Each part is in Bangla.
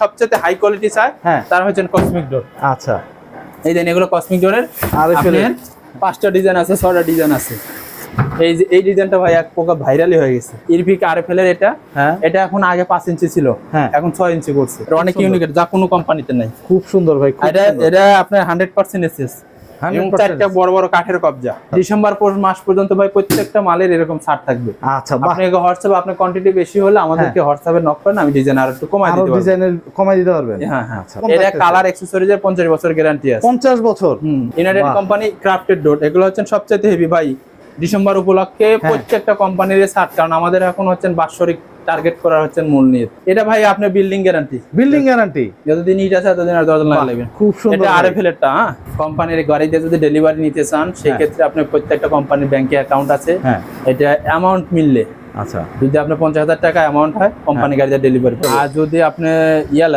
সবচেয়ে হাই কোয়ালিটি চায় হ্যাঁ। তারা হচ্ছেন কসমিক ডোর আচ্ছা। এই দেন এগুলো কসমিক ডোরের পাঁচটা ডিজাইন আছে ছটা ডিজাইন আছে। এই যে এই ডিজাইনটা ভাই এক প্রকার ভাইরালি হয়ে গেছে। ইরফিক আর এর এটা হ্যাঁ। এটা এখন আগে পাঁচ ইঞ্চি ছিল হ্যাঁ। এখন ছয় ইঞ্চি করছে। এটা অনেক। ইউনিক যা কোনো কোম্পানিতে নাই। খুব সুন্দর ভাই এটা এটা আপনার হান্ড্রেড পার্সেন্ট এসএস এবং চারটা বড় বড় কাঠের কবজা। ডিসেম্বর মাস পর্যন্ত ভাই প্রত্যেকটা মালের এরকম ছাড় থাকবে। আচ্ছা আপনাকে হোয়াটসঅ্যাপ আপনার কোয়ান্টিটি বেশি হলে আমাদেরকে হোয়াটসঅ্যাপে নক করেন আমি ডিজাইন আর একটু কমাই দিতে পারব। ডিজাইনের কমাই দিতে পারবেন? হ্যাঁ হ্যাঁ। আচ্ছা এটা কালার অ্যাকসেসরিজ এর 50 বছর গ্যারান্টি আছে। বছর? ইউনাইটেড কোম্পানি ক্রাফটেড এগুলো হচ্ছেন সবচেয়ে হেভি ভাই। ডিসেম্বর উপলক্ষে হ্যাঁ। প্রত্যেকটা কোম্পানির ছাড় কারণ আমাদের এখন হচ্ছেন বাৎসরিক টার্গেট করা হচ্ছে মূল নিয়ে এটা ভাই আপনার বিল্ডিং গ্যারান্টি বিল্ডিং গ্যারান্টি যতদিন ইট আছে ততদিন আর দরজা লাগা লাগবে খুব সুন্দর এটা। আরএফএল এরটা হ্যাঁ? কোম্পানির গাড়িতে যদি ডেলিভারি নিতে চান সেই ক্ষেত্রে আপনার প্রত্যেকটা কোম্পানির ব্যাংকে অ্যাকাউন্ট আছে। হ্যাঁ। এটা অ্যামাউন্ট মিললে। আচ্ছা। যদি আপনার পঞ্চাশ হাজার টাকা অ্যামাউন্ট হয় কোম্পানি হ্যাঁ। গাড়িতে ডেলিভারি আর যদি আপনি ইয়ে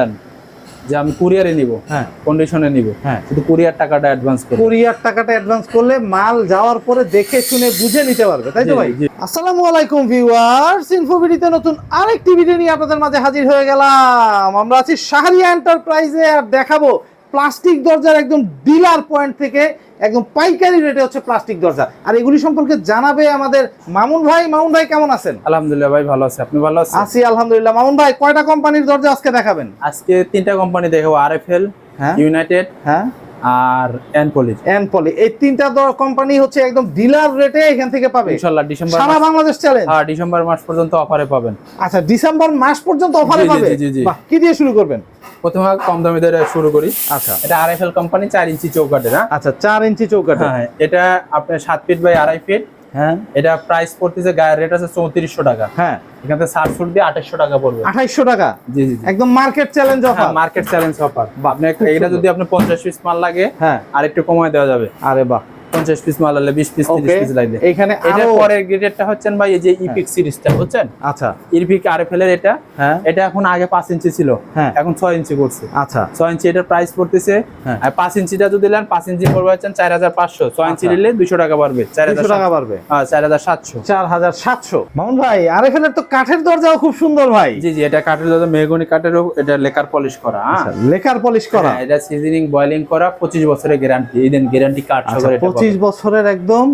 যে আমি কুরিয়ারে নিব হ্যাঁ। কন্ডিশনে নিব হ্যাঁ। শুধু কুরিয়ার টাকাটা অ্যাডভান্স করব। কুরিয়ার টাকাটা অ্যাডভান্স করলে মাল যাওয়ার পরে দেখে শুনে বুঝে নিতে পারবে তাই তো ভাই? আসসালামু আলাইকুম ভিউয়ার্স ইনফোভিডিতে নতুন আরেকটি ভিডিও নিয়ে আপনাদের মাঝে হাজির হয়ে গেলাম। আমরা আছি শাহরিয়া এন্টারপ্রাইজে আর দেখাবো প্লাস্টিক দরজার একদম ডিলার পয়েন্ট থেকে একদম পাইকারি রেটে হচ্ছে প্লাস্টিক দরজা। আর এগুলি সম্পর্কে জানাবে আমাদের মামুন ভাই। মামুন ভাই কেমন আছেন? আলহামদুলিল্লাহ ভাই ভালো আছে। আপনি ভালো আছেন? আছি আলহামদুলিল্লাহ। মামুন ভাই কয়টা কোম্পানির দরজা আজকে দেখাবেন? আজকে তিনটা কোম্পানি দেখাবো আরএফএল হ্যাঁ। ইউনাইটেড হ্যাঁ। আর এনপলি এন পলি এই তিনটা কোম্পানি হচ্ছে একদম ডিলার রেটে এখান থেকে পাবে। ইনশাআল্লাহ ডিসেম্বর সারা বাংলাদেশ চ্যালেঞ্জ হ্যাঁ ডিসেম্বর মাস পর্যন্ত অফারে পাবেন। আচ্ছা ডিসেম্বর মাস পর্যন্ত অফারে পাবে? জি, জি, কি দিয়ে শুরু করবেন? প্রথমে কম দামি ধরে শুরু করি। আচ্ছা। এটা আরএফএল কোম্পানি চার ইঞ্চি চৌকাঠের হ্যাঁ? আচ্ছা চার ইঞ্চি চৌকাঠে হ্যাঁ এটা আপনার সাত ফিট বাই আড়াই ফিট হ্যাঁ। এটা প্রাইস পড়তেছে গায়ের রেট আছে চৌত্রিশশো টাকা। হ্যাঁ। এখানে ষাট ফুট দিয়ে আঠাশশো টাকা পড়বে। আঠাইশশো টাকা? জি জি জি। একদম market challenge offer market challenge offer আপনি এটা যদি আপনি পঞ্চাশ পিস মাল লাগে হ্যাঁ। আর একটু কমায় দেওয়া যাবে। আরে বাহ। পঞ্চাশ পিস মাল হলে বিশ পিস তিরিশ ওকে পিস লাগবে এখানে আরও পরের গ্রেডেরটা হচ্ছেন ভাই এই যে ইপিক সিরিজটা বুঝছেন? আচ্ছা। ইরফিক আরএফএল এর এটা। হ্যাঁ। এটা এখন আগে পাঁচ ইঞ্চি ছিল। হ্যাঁ। এখন ছয় ইঞ্চি করছে। আচ্ছা। ছয় ইঞ্চি এটার প্রাইস পড়তেছে। হ্যাঁ। আর পাঁচ ইঞ্চিটা যদি নেন পাঁচ ইঞ্চি পড়বে হচ্ছেন চার হাজার পাঁচশো। ছয় ইঞ্চি আচ্ছা। নিলে দুশো টাকা বাড়বে চার হাজার দুশো টাকা বাড়বে। হ্যাঁ চার হাজার সাতশো। চার হাজার সাতশো। মামুন ভাই আর এখানে তো কাঠের দরজাও খুব সুন্দর ভাই। জি জি এটা কাঠের দাদা মেহগনি কাঠেরও এটা লেকার পলিশ করা হ্যাঁ। আচ্ছা, লেকার পলিশ করা। হ্যাঁ, এটা সিজনিং বয়লিং করা পঁচিশ বছরের গ্যারান্টি এই দেন গ্যারান্টি কার্ড সহকারে এটা পঁচিশ বছরের একদম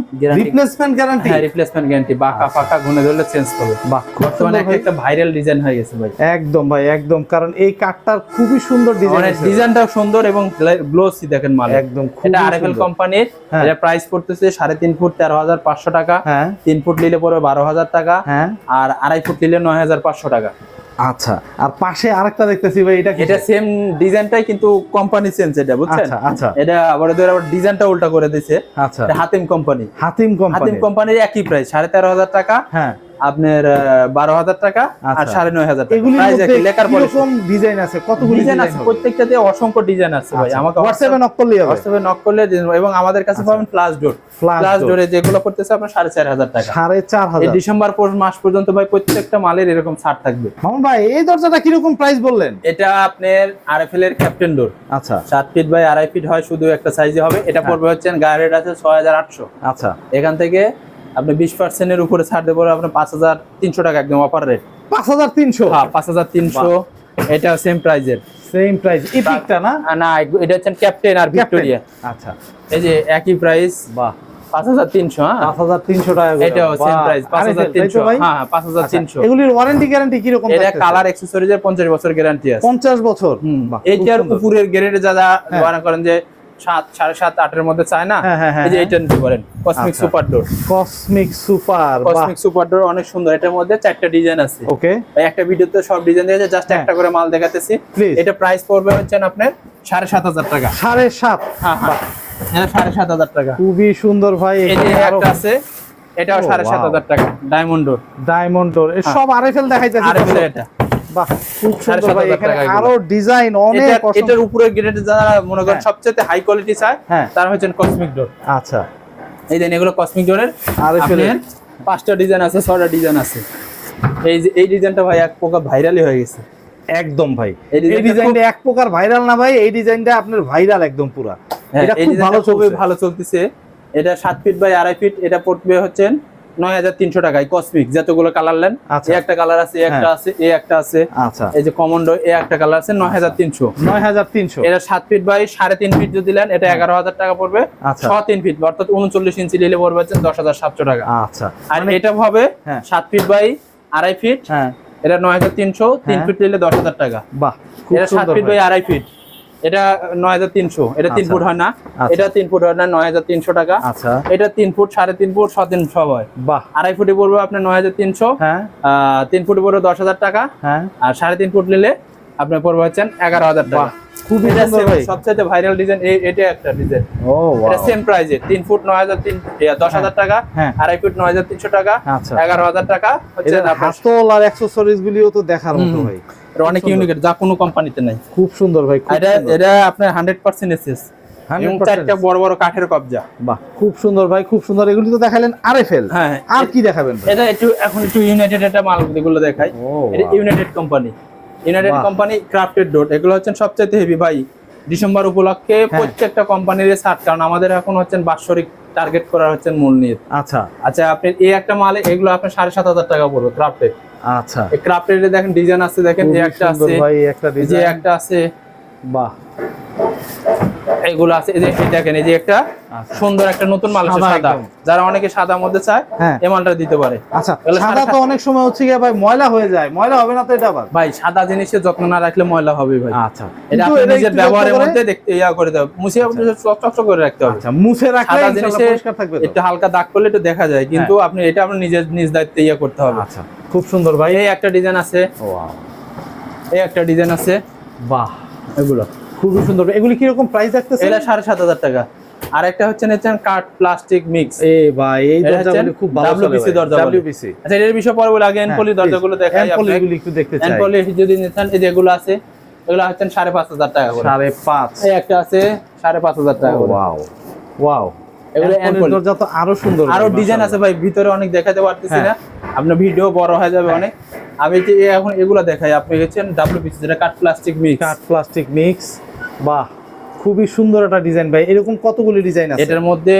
রিপ্লেসমেন্ট গ্যারান্টি হ্যাঁ রিপ্লেসমেন্ট গ্যারান্টি বাঁকা ফাঁকা ঘুনে ধরলে চেঞ্জ করবে। বাহ বর্তমানে একটা ভাইরাল ডিজাইন হয়ে গেছে ভাই। একদম ভাই একদম। কারণ এই কাঠটার খুবই সুন্দর ডিজাইন মানে ডিজাইনটাও সুন্দর এবং গ্লোসি দেখেন মাল। একদম এটা আরএফএল কোম্পানির হ্যাঁ। এটা প্রাইস পড়তেছে সাড়ে তিন ফুট তেরো হাজার পাঁচশো টাকা। হ্যাঁ। তিন ফুট নিলে পড়বে বারো হাজার টাকা। হ্যাঁ। আর আড়াই ফুট নিলে নয় হাজার পাঁচশো টাকা। আচ্ছা আর পাশে আরেকটা দেখতেছি ভাই এটা এটা সেম ডিজাইনটাই কিন্তু কোম্পানি চেঞ্জ এটা বুঝছেন? আচ্ছা আচ্ছা। এটা আবার ধরে আবার ডিজাইনটা উল্টা করে দিয়েছে আচ্ছা। এটা হাতিম কোম্পানি হাতিম কোম্পানি হাতিম কোম্পানির একই প্রাইস সাড়ে তেরো হাজার টাকা। হ্যাঁ। আপনার বারো হাজার টাকা আর আচ্ছা। সাড়ে নয় হাজার লেখার পরে ডিজাইন আছে? কতগুলি ডিজাইন আছে প্রত্যেকটাতে অসংখ্য ডিজাইন আছে ভাই। আমাকে হোয়াটসঅ্যাপে নক করলেই হোয়াটসঅ্যাপে নক করলে এবং আমাদের কাছে পাবেন প্লাস ডোর প্লাস ডোরে যেগুলো করতেছে আপনার সাড়ে চার হাজার টাকা। সাড়ে চার হাজার। ডিসেম্বর পর- মাস পর্যন্ত ভাই প্রত্যেকটা মালের এরকম ছাড় থাকবে। মামুন ভাই এই দরজাটা কীরকম প্রাইস বললেন? এটা আপনার আরএফএল এর ক্যাপ্টেন ডোর আচ্ছা। সাত ফিট বাই আড়াই ফিট হয় শুধু একটা সাইজে হবে। এটা হ্যাঁ। পড়বে হচ্ছেন গায়ের রেট আছে ছয় হাজার আটশো। আচ্ছা। এখান থেকে আপনি বিশ পার্সেন্টের উপরে ছাড় দেবো আপনার পাঁচ হাজার তিনশো টাকা একদম অফার রেট পাঁচ হাজার তিনশো? হ্যাঁ পাঁচ হাজার তিনশো। এটা সেম প্রাইজের সেম প্রাইস ইপিকটা না? না এটা হচ্ছেন ক্যাপ্টেন আর ভিক্টোরিয়া আচ্ছা। এই যে একই প্রাইস বাহ। পাঁচ হাজার তিনশো হ্যাঁ। পাঁচ হাজার তিনশো টাকা। এটাও সেম প্রাইস পাঁচ হাজার তিনশো। ভাই? হ্যাঁ পাঁচ হাজার আচ্ছা, তিনশো এগুলির ওয়ারেন্টি গ্যারান্টি কীরকম এটা? কালার এক্সেসরিজ এর পঞ্চাশ বছর গ্যারান্টি আছে। পঞ্চাশ বছর? এইটার উপরের গ্রেডে যারা হ্যাঁ। মনে করেন যে সাত সাড়ে সাত আটের মধ্যে চায় না? এই যে। নিতে পারেন। Cosmic. Super door cosmic super cosmic super door অনেক সুন্দর। এটার মধ্যে চারটা ডিজাইন আছে। ওকে একটা ভিডিওতে সব ডিজাইন দিয়েছে জাস্ট হ্যাঁ। একটা করে মাল দেখাতেছি। এটা প্রাইস পড়বে হচ্ছেন আপনার সাড়ে সাত হাজার টাকা। সাড়ে সাত। হ্যাঁ হ্যাঁ। এটা সাড়ে সাত হাজার টাকা। খুবই সুন্দর ভাই একটা আছে এটাও সাড়ে সাত হাজার টাকা। Diamond door diamond door. সব আরএফএল দেখাইতেছে আর এটা। বাহ খুব সুন্দর ভাই এখানে আরও ডিজাইন অনেক এটার- অসংখ্য- এটার যারা মনে করেন হ্যাঁ। সবচেয়ে হাই কোয়ালিটি চায় হ্যাঁ। তারা হচ্ছেন কসমিক ডোর আচ্ছা। এই দেন এগুলো কসমিক ডোরের আরএফএল আপনার পাঁচটা ডিজাইন আছে ছটা ডিজাইন আছে। এই যে এই ডিজাইনটা ভাই এক প্রকার ভাইরালি হয়ে গেছে। একদম ভাই। এই ডিজাইনটা এক প্রকার ভাইরাল না ভাই এই ডিজাইনটা আপনার ভাইরাল একদম পুরা। হ্যাঁ, এটা খুব ভালো খুবই ভালো চলতেছে। এটা সাত ফিট বাই আড়াই ফিট এটা পড়বে হচ্ছেন নয় হাজার তিনশো টাকায় কসমিক যতগুলো কালার নেন আচ্ছা। এই একটা কালার আছে একটা হ্যাঁ। আছে এই একটা আছে। আচ্ছা। এই যে কমন্ডো এই একটা কালার আছে নয় হাজার তিনশো। নয় হাজার তিনশো। এটা সাত ফিট বাই সাড়ে তিন ফিট যদি নেন এটা এগারো হাজার টাকা পড়বে। আচ্ছা। ছ তিন ফিট অর্থাৎ উনচল্লিশ ইঞ্চি নিলে পড়বে হচ্ছে দশ হাজার সাতশো টাকা। আচ্ছা। আর এটা হবে হ্যাঁ। সাত ফিট বাই আড়াই ফিট হ্যাঁ। এটা নয় হাজার তিনশো তিন হ্যাঁ। ফিট নিলে দশ হাজার টাকা। বাহ এটা সাত ফিট বাই আড়াই ফিট এটা নয় হাজার তিনশো এটা তিন আচ্ছা। ফুট হয় না। আচ্ছা। এটা তিন ফুট হয় না নয় হাজার তিনশো টাকা। আচ্ছা। এটা তিন ফুট সাড়ে তিন ফুট ছ তিন সব হয়। বাহ। আড়াই ফুটে পড়বে আপনার নয় হাজার তিনশো। হ্যাঁ। তিন ফুটে পড়বে দশ হাজার টাকা। হ্যাঁ। আর সাড়ে তিন ফুট নিলে আপনার পড়বে হচ্ছেন এগারো হাজার টাকা। খুবই সবচাইতে ভাইরাল ডিজাইন এটা একটা ডিজাইন ও এটা সেম প্রাইজে তিন ফুট নয় হাজার তিন ইয়া, দশ হাজার টাকা হ্যাঁ। আড়াই ফুট নয় হাজার তিনশো টাকা আচ্ছা। এগারো হাজার টাকা হচ্ছে আপনার হাতল আর অ্যাকসেসরিজ গুলিও তো দেখার মতো হুম। এটা অনেক ইউনিক যা কোনো কোম্পানিতে নাই। খুব সুন্দর ভাই এটা এটা আপনার হান্ড্রেড পার্সেন্ট এসএস। চারটা বড় বড় কাঠের কবজা। বাহ খুব সুন্দর ভাই খুব সুন্দর। এগুলি তো দেখালেন আরএফএল হ্যাঁ আর কি দেখাবেন এটা একটু এখন একটু ইউনাইটেড একটা মাল এগুলো দেখাই। এটা united company united company crafted dot এগুলো হচ্ছেন সবচেয়ে হেভি ভাই। ডিসেম্বর উপলক্ষে হ্যাঁ। প্রত্যেকটা কোম্পানির ছাড়। কারণ আমাদের এখন হচ্ছেন বাৎসরিক টার্গেট করা হচ্ছে মূল নিয়ে আচ্ছা। আচ্ছা আপনি এই একটা মাল এগুলো আপনার সাড়ে সাত হাজার টাকা পড়বে ক্রাফটেড আচ্ছা। দেখেন ডিজাইন আছে দেখেন একটা আছে ভাই একটা যে ডিজাইন একটা আছে। বাহ। এগুলো আছে এই যে দেখেন এই যে একটা আচ্ছা। সুন্দর একটা নতুন মাল আছে সাদা সাদা। যারা অনেকে সাদা মধ্যে চায় হ্যাঁ। এই মালটা দিতে পারে। আচ্ছা সাদা তো অনেক সময় হচ্ছে গিয়ে ভাই ময়লা হয়ে যায় ময়লা হবে না তো এটা আবার? ভাই সাদা জিনিসের যত্ন না রাখলে ময়লা হবে ভাই। আচ্ছা। এটা আপনি নিজের ব্যবহারের মধ্যে দেখতে ইয়া করে মুছে আপনি চকচক করে রাখতে হবে। আচ্ছা মুছে রাখলে সাদা জিনিসে থাকবে একটু হালকা দাগ করলে একটু দেখা যায় কিন্তু আপনি এটা আপনার নিজের নিজ দায়িত্বে ইয়া করতে হবে। আচ্ছা। খুব সুন্দর ভাই এই একটা ডিজাইন আছে। এই একটা ডিজাইন আছে। বাহ এগুলো খুবই সুন্দর। এগুলি কীরকম প্রাইস রাখতেছে এটা সাড়ে সাত হাজার টাকা। আর একটা হচ্ছে নিচ্ছেন কাঠ প্লাস্টিক মিক্স এ ভাই এই হচ্ছে দরজাগুলি খুব ভালো WPC দরজা বলে। WPC আচ্ছা এর বিষয় পরে বলে আগে এনপলি দরজাগুলো দেখাই এনপলি গুলি একটু দেখতে চাই। এনপলি যদি নিচ্ছেন এই যেগুলো আছে এগুলো পাঁচ হাজার টাকা করে। সাড়ে পাঁচ। এই একটা আছে সাড়ে পাঁচ হাজার টাকা করে। ওয়াও। ওয়াও। এগুলো দরজা তো আরও সুন্দর আরও ডিজাইন আছে ভাই ভিতরে অনেক দেখাতে পারতেছি হ্যাঁ। না আপনার ভিডিও বড় হয়ে যাবে অনেক। আমি এখন এগুলো দেখাই আপনি গেছেন ডাব্লিউপিসি যেটা কাঠ প্লাস্টিক মিক্স কাঠ প্লাস্টিক মিক্স বাহ। খুবই সুন্দর একটা ডিজাইন ভাই। এরকম কতগুলি ডিজাইন আছে? এটার মধ্যে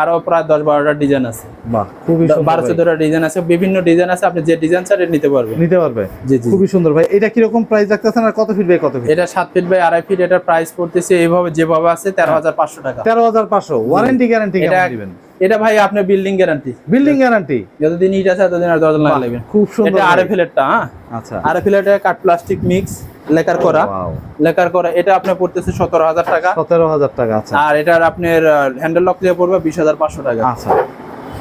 আরও প্রায় দশ বারোটা ডিজাইন আছে। বাহ খুবই বারো ভাই। চোদ্দটা ডিজাইন আছে। বিভিন্ন ডিজাইন আছে আপনি যে ডিজাইন চান এটা নিতে পারবেন। নিতে পারবে? জি জি খুবই সুন্দর ভাই। এটা কীরকম প্রাইস রাখতেছেন আর কত ফিট বাই কত ফিট এটা সাত ফিট বাই আড়াই ফিট এটার প্রাইস পড়তেছে এইভাবে যেভাবে আছে তেরো হাজার পাঁচশো টাকা। তেরো হাজার পাঁচশো। ওয়ারেন্টি গ্যারান্টি দিবেন? এটা ভাই আপনার বিল্ডিং গ্যারান্টি বিল্ডিং গ্যারান্টি যতদিন ইট আছে ততদিন আর দরজা লাগবে। খুব সুন্দর এটা ফিলেটটা হ্যাঁ? আচ্ছা। আরে ফিলেটে কাঠ প্লাস্টিক মিক্স লেকার করা। লেকার করা এটা আপনার পড়তেছে সতেরো হাজার টাকা। সতেরো হাজার টাকা আচ্ছা। আর এটার আপনার হ্যান্ডেল লক দিয়ে পড়বে বিশ হাজার পাঁচশো টাকা। আচ্ছা।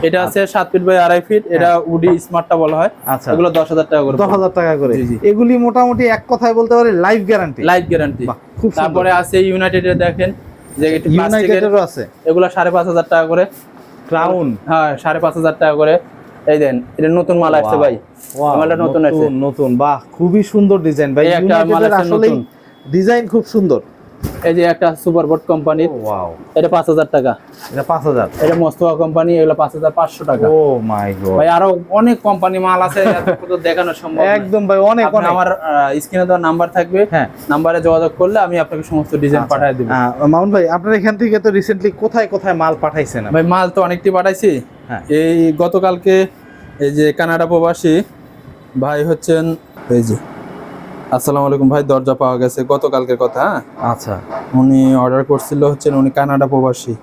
এটা আছে সাত ফিট বাই আড়াই ফিট এটা উডি স্মার্টটা বলা হয়। আচ্ছা। এগুলো দশ হাজার টাকা করে দশ হাজার টাকা করে। এগুলি মোটামুটি এক কথায় বলতে পারি লাইফ গ্যারান্টি লাইফ গ্যারান্টি। তারপরে আছে ইউনাইটেড দেখেন যে ইউনাইটেডেরও আছে। এগুলো সাড়ে পাঁচ হাজার টাকা করে। ক্রাউন হ্যাঁ সাড়ে পাঁচ হাজার টাকা করে। এই দেন এটা নতুন মাল আসছে ভাই। মালটা নতুন আছে নতুন। বাহ খুবই সুন্দর ডিজাইন ভাই একটা মাল নতুন। ডিজাইন খুব সুন্দর। এই যে একটা সুপার বোর্ড কোম্পানির ওয়াও এটা পাঁচ হাজার টাকা। এটা পাঁচ হাজার? এটা মোস্তফা কোম্পানি এগুলো পাঁচ হাজার পাঁচশো টাকা। ও মাই গড ভাই আরও অনেক কোম্পানি মাল আছে দেখানো সম্ভব একদম ভাই অনেক অনেক। আমার স্ক্রিনে দেওয়ার নাম্বার থাকবে। হ্যাঁ। নাম্বারে যোগাযোগ করলে আমি আপনাকে সমস্ত ডিজাইন আচ্ছা। পাঠিয়ে দেবো। মামুন ভাই আপনার এখান থেকে তো রিসেন্টলি কোথায় কোথায় মাল পাঠাইছেন? ভাই মাল তো অনেকটি পাঠাইছি। হ্যাঁ। এই গতকালকে এই যে কানাডা প্রবাসী ভাই হচ্ছেন এই যে আসসালামু আলাইকুম ভাই দরজা পাওয়া গেছে গতকালকের কথা হ্যাঁ? আচ্ছা। উনি অর্ডার করছিল হচ্ছেন উনি কানাডা প্রবাসী।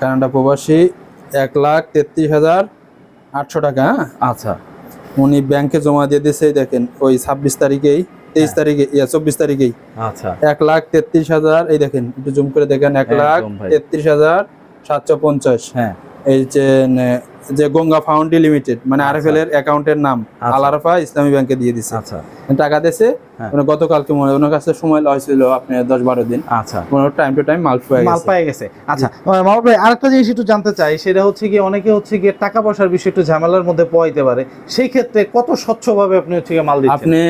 কানাডা প্রবাসী এক লাখ তেত্রিশ হাজার আটশো টাকা হ্যাঁ? আচ্ছা। উনি ব্যাংকে জমা দিয়ে দিয়েছে দেখেন ওই ছাব্বিশ তারিখেই তেইশ তারিখে ইয়া চব্বিশ তারিখেই। আচ্ছা। এক লাখ তেত্রিশ হাজার এই দেখেন একটু জুম করে দেখেন এক লাখ। তেত্রিশ হাজার সাতশো পঞ্চাশ। হ্যাঁ। এই যে যে গঙ্গা ফাউন্ডি লিমিটেড মানে আরএফএল এর অ্যাকাউন্টের নাম আচ্ছা। আলারফা ইসলামী ব্যাংকে দিয়ে দিছে। আচ্ছা। টাকা দিয়েছে হ্যাঁ। মানে গতকালকে মনে ওনার কাছে সময় হয়েছিল আপনি দশ বারো দিন। আচ্ছা। টাইম টু টাইম মাল পেয়ে মাল পেয়ে গেছে। আচ্ছা মামুন ভাই আরেকটা জিনিস একটু জানতে চাই সেটা হচ্ছে কি অনেকে হচ্ছে গিয়ে টাকা পয়সার বিষয় একটু ঝামেলার মধ্যে পড়াইতে পারে। সেই ক্ষেত্রে কত স্বচ্ছভাবে আপনি হচ্ছে মাল দিচ্ছেন? আপনি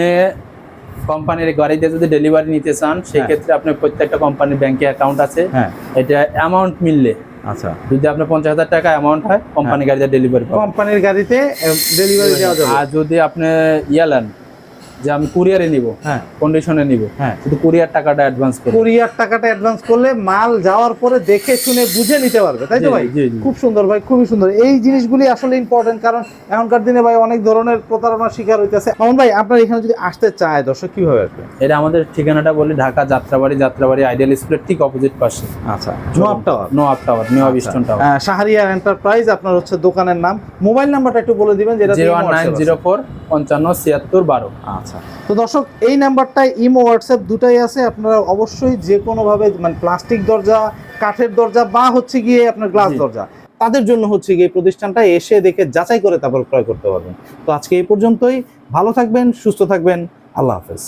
কোম্পানির গাড়িতে যদি ডেলিভারি নিতে চান সেই ক্ষেত্রে আপনার প্রত্যেকটা কোম্পানির ব্যাংকে অ্যাকাউন্ট আছে। হ্যাঁ। এটা অ্যামাউন্ট মিললে আচ্ছা। যদি আপনার পঞ্চাশ হাজার টাকা অ্যামাউন্ট হয় কোম্পানির গাড়িতে ডেলিভারি কোম্পানির গাড়িতে ডেলিভারি দেওয়া যাবে। আর যদি আপনি ইয়া নেন যে আমি কুরিয়ারে নিব হ্যাঁ। কন্ডিশনে নিব। হ্যাঁ। শুধু কুরিয়ার টাকাটা অ্যাডভান্স করব কুরিয়ার টাকাটা অ্যাডভান্স করলে মাল যাওয়ার পরে দেখে শুনে বুঝে নিতে পারবে তাই তো ভাই? খুব সুন্দর ভাই খুবই সুন্দর। এই জিনিসগুলি আসলে ইম্পর্টেন্ট কারণ এখনকার দিনে ভাই অনেক ধরনের প্রতারণার শিকার হইতেছে। মামুন ভাই আপনার এখানে যদি আসতে চায় দর্শক কীভাবে আসবে? এটা আমাদের ঠিকানাটা বলি ঢাকা যাত্রাবাড়ি যাত্রাবাড়ি আইডিয়াল স্প্লেট ঠিক অপোজিট পাশে। আচ্ছা নোয়াব টাওয়ার নোয়াব টাওয়ার নোয়াব ইস্টন টাওয়ার সাহারিয়া এন্টারপ্রাইজ আপনার হচ্ছে দোকানের নাম। মোবাইল নাম্বারটা একটু বলে দিবেন যেটা 01904 পঞ্চান্ন ছিয়াত্তর বারো। আচ্ছা। তো দর্শক এই নাম্বারটায় ইমো হোয়াটসঅ্যাপ দুটাই আছে। আপনারা অবশ্যই যে কোনোভাবে মানে প্লাস্টিক দরজা কাঠের দরজা বা হচ্ছে গিয়ে আপনার গ্লাস দরজা তাদের জন্য হচ্ছে গিয়ে প্রতিষ্ঠানটা এসে দেখে যাচাই করে তারপর ক্রয় করতে পারবেন। তো আজকে এই পর্যন্তই। ভালো থাকবেন সুস্থ থাকবেন। আল্লাহ হাফেজ।